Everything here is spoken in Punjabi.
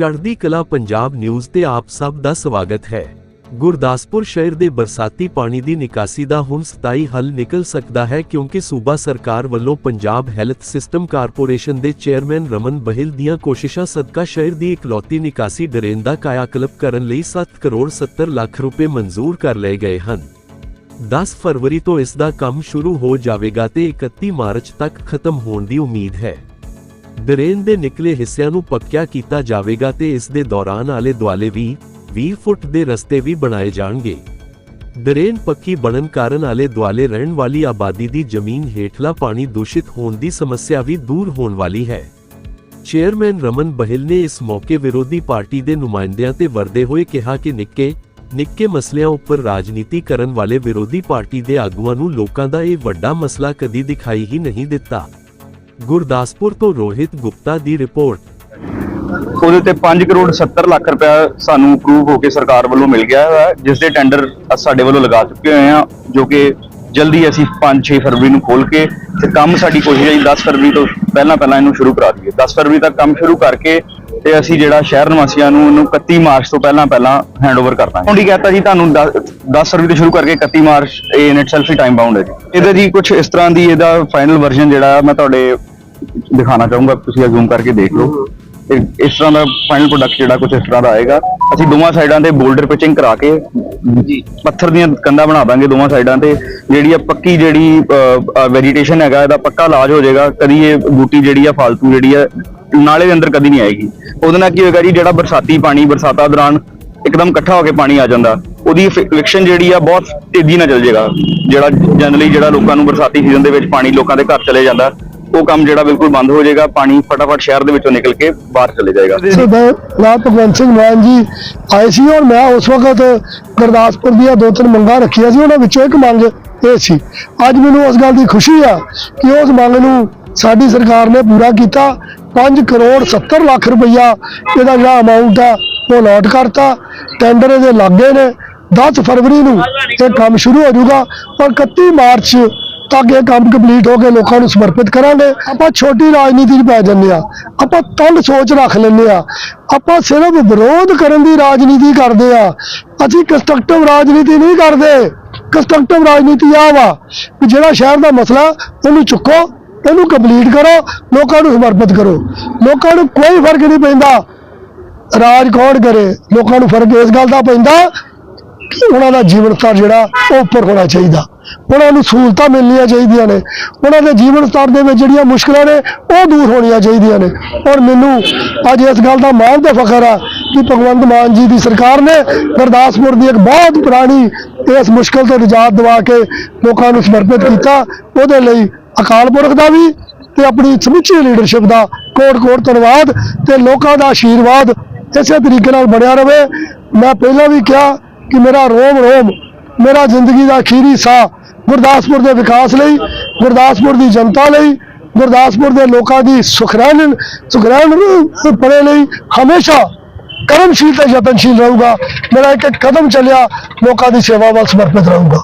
ਚੜ੍ਹਦੀ ਕਲਾ ਪੰਜਾਬ ਨਿਊਜ਼ ਤੇ ਆਪ ਸਭ ਦਾ ਸਵਾਗਤ ਹੈ। ਗੁਰਦਾਸਪੁਰ ਸ਼ਹਿਰ ਦੇ ਬਰਸਾਤੀ ਪਾਣੀ ਦੀ ਨਿਕਾਸੀ ਦਾ ਹੁਣ ਸਥਾਈ ਹੱਲ ਨਿਕਲ ਸਕਦਾ ਹੈ ਕਿਉਂਕਿ ਸੂਬਾ ਸਰਕਾਰ ਵੱਲੋਂ ਪੰਜਾਬ ਹੈਲਥ ਸਿਸਟਮ ਕਾਰਪੋਰੇਸ਼ਨ ਦੇ ਚੇਅਰਮੈਨ ਰਮਨ ਬਹਿਲ ਦੀਆਂ ਕੋਸ਼ਿਸ਼ਾਂ ਸਦਕਾ ਸ਼ਹਿਰ ਦੀ ਇਕਲੌਤੀ ਨਿਕਾਸੀ ਡਰੇਨ ਦਾ ਕਾਇਆਕਲਪ ਕਰਨ ਲਈ 7 ਕਰੋੜ 70 ਲੱਖ ਰੁਪਏ ਮਨਜ਼ੂਰ ਕਰ ਲਏ ਗਏ ਹਨ। 10 ਫਰਵਰੀ ਤੋਂ ਇਸ ਦਾ ਕੰਮ ਸ਼ੁਰੂ ਹੋ ਜਾਵੇਗਾ ਤੇ 31 ਮਾਰਚ ਤੱਕ ਖਤਮ ਹੋਣ ਦੀ ਉਮੀਦ ਹੈ। ਡਰੇਨ ਦੇ ਨਿਕਲੇ ਹਿੱਸਿਆਂ ਨੂੰ ਪੱਕਿਆ ਕੀਤਾ ਜਾਵੇਗਾ ਤੇ ਇਸ ਦੇ ਦੌਰਾਨ ਆਲੇ ਦੁਆਲੇ ਵੀ 20 ਫੁੱਟ ਦੇ ਰਸਤੇ ਵੀ ਬਣਾਏ ਜਾਣਗੇ। ਡਰੇਨ ਪੱਕੀ ਬਣਨ ਕਾਰਨ ਆਲੇ ਦੁਆਲੇ ਰਹਿਣ ਵਾਲੀ ਆਬਾਦੀ ਦੀ ਜ਼ਮੀਨ ਹੇਠਲਾ ਪਾਣੀ ਦੂਸ਼ਿਤ ਹੋਣ ਦੀ ਸਮੱਸਿਆ ਵੀ ਦੂਰ ਹੋਣ ਵਾਲੀ ਹੈ। ਚੇਅਰਮੈਨ ਰਮਨ ਬਹਿਲ ਨੇ ਇਸ ਮੌਕੇ ਵਿਰੋਧੀ ਪਾਰਟੀ ਦੇ ਨੁਮਾਇੰਦਿਆਂ ਤੇ ਵਰਦੇ ਹੋਏ ਕਿਹਾ ਕਿ ਨਿੱਕੇ ਨਿੱਕੇ ਮਸਲਿਆਂ ਉੱਪਰ ਰਾਜਨੀਤੀ ਕਰਨ ਵਾਲੇ ਵਿਰੋਧੀ ਪਾਰਟੀ ਦੇ ਆਗੂਆਂ ਨੂੰ ਲੋਕਾਂ ਦਾ ਇਹ ਵੱਡਾ ਮਸਲਾ ਕਦੀ ਦਿਖਾਈ ਹੀ ਨਹੀਂ ਦਿੱਤਾ। ਗੁਰਦਾਸਪੁਰ ਤੋਂ ਰੋਹਿਤ ਗੁਪਤਾ ਦੀ ਰਿਪੋਰਟ। ਉਹਦੇ ਤੇ 5 ਕਰੋੜ 70 ਲੱਖ ਰੁਪਇਆ ਸਾਨੂੰ ਅਪਰੂਵ ਹੋ ਕੇ ਸਰਕਾਰ ਵੱਲੋਂ ਮਿਲ ਗਿਆ ਹੈ, ਜਿਸ ਦੇ ਟੈਂਡਰ ਅ- ਸਾਡੇ ਵੱਲੋਂ ਲਗਾ ਚੁੱਕੇ ਹੋਏ ਆ ਜੋ ਕਿ ਜਲਦੀ ਅਸੀਂ 5-6 ਫਰਵਰੀ ਨੂੰ ਖੋਲ ਕੇ ਤੇ ਕੰਮ ਸਾਡੀ ਕੋਸ਼ਿਸ਼ ਹੈ ਜੀ 10 ਫਰਵਰੀ ਤੋਂ ਪਹਿਲਾਂ ਪਹਿਲਾਂ ਇਹਨੂੰ ਸ਼ੁਰੂ ਕਰਾ ਦਈਏ। 10 ਫਰਵਰੀ ਤੱਕ ਕੰਮ ਸ਼ੁਰੂ ਕਰਕੇ ਤੇ ਅਸੀਂ ਜਿਹੜਾ ਸ਼ਹਿਰ ਨਿਵਾਸੀਆਂ ਨੂੰ ਇਹਨੂੰ 31 ਮਾਰਚ ਤੋਂ ਪਹਿਲਾਂ ਪਹਿਲਾਂ ਹੈਂਡਓਵਰ ਕਰਨਾ ਹੈ ਹੁਣ ਕਹਤਾ ਜੀ ਤੁਹਾਨੂੰ 10 ਫਰਵਰੀ ਤੋਂ ਸ਼ੁਰੂ ਕਰਕੇ 31 ਮਾਰਚ ਇਹ ਇਨ ਇਟਸੈਲਫ ਹੀ ਟਾਈਮ ਬਾਉਂਡ ਹੈ ਜੀ। ਇਹਦਾ ਜੀ ਕੁਝ ਇਸ ਤਰ੍ਹਾਂ ਦੀ ਇਹਦਾ ਫਾਈਨਲ ਵਰਜ਼ਨ ਜਿਹੜਾ ਮੈਂ ਤੁਹਾਡੇ ਦਿਖਾਣਾ ਚਾਹੂੰਗਾ ਤੁਸੀਂ ਜ਼ੂਮ ਕਰਕੇ ਦੇਖ ਲਓ। ਇਹ- ਇਸ ਤਰ੍ਹਾਂ ਦਾ ਫਾਈਨਲ ਪ੍ਰੋਡਕਟ ਜਿਹੜਾ ਕੁਝ ਇਸ ਤਰ੍ਹਾਂ ਦਾ ਆਏਗਾ। ਅਸੀਂ ਦੋਵਾਂ ਸਾਈਡਾਂ ਤੇ ਬੋਲਡਰ ਪਿਚਿੰਗ ਕਰਾ ਕੇ ਜੀ। ਪੱਥਰ ਦੀਆਂ ਕੰਧਾਂ ਬਣਾ ਦਾਂਗੇ ਦੋਵਾਂ ਸਾਈਡਾਂ ਤੇ। ਜਿਹੜੀ ਆ ਪੱਕੀ ਜਿਹੜੀ ਵੈਜੀਟੇਸ਼ਨ ਹੈਗਾ ਇਹਦਾ ਪੱਕਾ ਇਲਾਜ ਹੋ ਜਾਏਗਾ। ਕਦੀ ਇਹ ਬੂਟੀ ਜਿਹੜੀ ਆ ਫਾਲਤੂ ਜਿਹੜੀ ਆ ਨਾਲੇ ਦੇ ਅੰਦਰ ਕਦੀ ਨਹੀਂ ਆਏਗੀ। ਉਹਦੇ ਨਾਲ ਕੀ ਹੋਏਗਾ ਜੀ ਜਿਹੜਾ ਬਰਸਾਤੀ ਪਾਣੀ ਬਰਸਾਤਾਂ ਦੌਰਾਨ ਇੱਕਦਮ ਇਕੱਠਾ ਹੋ ਕੇ ਪਾਣੀ ਆ ਜਾਂਦਾ ਉਹਦੀ ਫਿਕਸ਼ਨ ਜਿਹੜੀ ਆ ਬਹੁਤ ਤੇਜ਼ੀ ਨਾਲ ਚੱਲ ਜਾਏਗਾ। ਜਿਹੜਾ ਜਨਰਲੀ ਜਿਹੜਾ ਲੋਕਾਂ ਨੂੰ ਬਰਸਾਤੀ ਸੀਜ਼ਨ ਦੇ ਵਿੱਚ ਪਾਣੀ ਲੋਕਾਂ ਦੇ ਘਰ ਚਲੇ ਜਾਂਦਾ ਉਹ ਕੰਮ ਜਿਹੜਾ ਬਿਲਕੁਲ ਬੰਦ ਹੋ ਜਾਏਗਾ, ਪਾਣੀ ਫਟਾਫਟ ਸ਼ਹਿਰ ਦੇ ਵਿੱਚੋਂ ਨਿਕਲ ਕੇ ਬਾਹਰ ਚਲੇ ਜਾਏਗਾ। ਸਰਦਾਰ ਰਾਜ ਭਗਵੰਤ ਸਿੰਘ ਮਾਨ ਜੀ ਆਏ ਸੀ ਔਰ ਮੈਂ ਉਸ ਵਕਤ ਗੁਰਦਾਸਪੁਰ ਦੀਆਂ ਦੋ ਤਿੰਨ ਮੰਗਾਂ ਰੱਖੀਆਂ ਸੀ, ਉਹਨਾਂ ਵਿੱਚੋਂ ਇੱਕ ਮੰਗ ਇਹ ਸੀ। ਅੱਜ ਮੈਨੂੰ ਉਸ ਗੱਲ ਦੀ ਖੁਸ਼ੀ ਆ ਕਿ ਉਸ ਮੰਗ ਨੂੰ ਸਾਡੀ ਸਰਕਾਰ ਨੇ ਪੂਰਾ ਕੀਤਾ। 5 ਕਰੋੜ 70 ਲੱਖ ਰੁਪਈਆ ਇਹਦਾ ਜਿਹੜਾ ਅਮਾਉਂਟ ਆ, ਉਹ ਲੋਟ ਕਰਤਾ। ਟੈਂਡਰ ਇਹਦੇ ਲੱਗੇ ਨੇ। 10 ਫਰਵਰੀ ਨੂੰ ਇਹ ਕੰਮ ਸ਼ੁਰੂ ਹੋ ਜਾਊਗਾ ਔਰ 31 ਮਾਰਚ ਤੱਕ ਇਹ ਕੰਮ ਕੰਪਲੀਟ ਹੋ ਕੇ ਲੋਕਾਂ ਨੂੰ ਸਮਰਪਿਤ ਕਰਾਂਗੇ। ਆਪਾਂ ਛੋਟੀ ਰਾਜਨੀਤੀ 'ਚ ਪੈ ਜੰਨੇ ਆ ਆਪਾਂ ਤੰਡ ਸੋਚ ਰੱਖ ਲੈਂਦੇ ਆ ਆਪਾਂ ਸਿਰਫ ਵਿਰੋਧ ਕਰਨ ਦੀ ਰਾਜਨੀਤੀ ਕਰਦੇ ਆ ਅਸੀਂ ਕੰਸਟਰਕਟਿਵ ਰਾਜਨੀਤੀ ਨਹੀਂ ਕਰਦੇ। ਕੰਸਟਰਕਟਿਵ ਰਾਜਨੀਤੀ ਆ ਵਾ ਕਿ ਜਿਹੜਾ ਸ਼ਹਿਰ ਦਾ ਮਸਲਾ, ਉਹਨੂੰ ਚੁੱਕੋ ਇਹਨੂੰ ਕੰਪਲੀਟ ਕਰੋ, ਲੋਕਾਂ ਨੂੰ ਸਮਰਪਿਤ ਕਰੋ। ਲੋਕਾਂ ਨੂੰ ਕੋਈ ਫ਼ਰਕ ਨਹੀਂ ਪੈਂਦਾ। ਰਾਜ ਕੌਣ ਕਰੇ? ਲੋਕਾਂ ਨੂੰ ਫ਼ਰਕ ਇਸ ਗੱਲ ਦਾ ਪੈਂਦਾ ਕਿ ਉਹਨਾਂ ਦਾ ਜੀਵਨ ਸਤਰ ਜਿਹੜਾ, ਉਹ ਉੱਪਰ ਹੋਣਾ ਚਾਹੀਦਾ। ਉਹਨਾਂ ਨੂੰ ਸਹੂਲਤਾਂ ਮਿਲਣੀਆਂ ਚਾਹੀਦੀਆਂ ਨੇ। ਉਹਨਾਂ ਦੇ ਜੀਵਨ ਸਤਰ ਦੇ ਵਿੱਚ ਜਿਹੜੀਆਂ ਮੁਸ਼ਕਲਾਂ ਨੇ, ਉਹ ਦੂਰ ਹੋਣੀਆਂ ਚਾਹੀਦੀਆਂ ਨੇ। ਔਰ ਮੈਨੂੰ ਅੱਜ ਇਸ ਗੱਲ ਦਾ ਮਾਣ ਤੇ ਫਖਰ ਆ ਕਿ ਭਗਵੰਤ ਮਾਨ ਜੀ ਦੀ ਸਰਕਾਰ ਨੇ ਗੁਰਦਾਸਪੁਰ ਦੀ ਇੱਕ ਬਹੁਤ ਪੁਰਾਣੀ ਇਸ ਮੁਸ਼ਕਲ ਤੋਂ ਨਿਜਾਤ ਦਿਵਾ ਕੇ ਲੋਕਾਂ ਨੂੰ ਸਮਰਪਿਤ ਕੀਤਾ। ਉਹਦੇ ਲਈ ਅਕਾਲ ਪੁਰਖ ਦਾ ਵੀ ਤੇ ਆਪਣੀ ਸਮੁੱਚੀ ਲੀਡਰਸ਼ਿਪ ਦਾ ਕੋਟ ਕੋਟ ਧੰਨਵਾਦ ਤੇ ਲੋਕਾਂ ਦਾ ਆਸ਼ੀਰਵਾਦ ਇਸੇ ਤਰੀਕੇ ਨਾਲ ਬਣਿਆ ਰਵੇ। ਮੈਂ ਪਹਿਲਾਂ ਵੀ ਕਿਹਾ ਕਿ ਮੇਰਾ ਰੋਮ ਰੋਮ ਮੇਰਾ ਜ਼ਿੰਦਗੀ ਦਾ ਅਖੀਰੀ ਸਾਹ ਗੁਰਦਾਸਪੁਰ ਦੇ ਵਿਕਾਸ ਲਈ, ਗੁਰਦਾਸਪੁਰ ਦੀ ਜਨਤਾ ਲਈ, ਗੁਰਦਾਸਪੁਰ ਦੇ ਲੋਕਾਂ ਦੀ ਸੁਖਰੈਣ ਸੁਖਰੈਣ ਪੜੇ ਲਈ ਹਮੇਸ਼ਾ ਕਰਮਸ਼ੀਲ ਤੇ ਯਤਨਸ਼ੀਲ ਰਹੂਗਾ। ਮੇਰਾ ਇੱਕ ਇੱਕ ਕਦਮ ਚੱਲਿਆ, ਲੋਕਾਂ ਦੀ ਸੇਵਾ ਵੱਲ ਸਮਰਪਿਤ ਰਹੂਗਾ।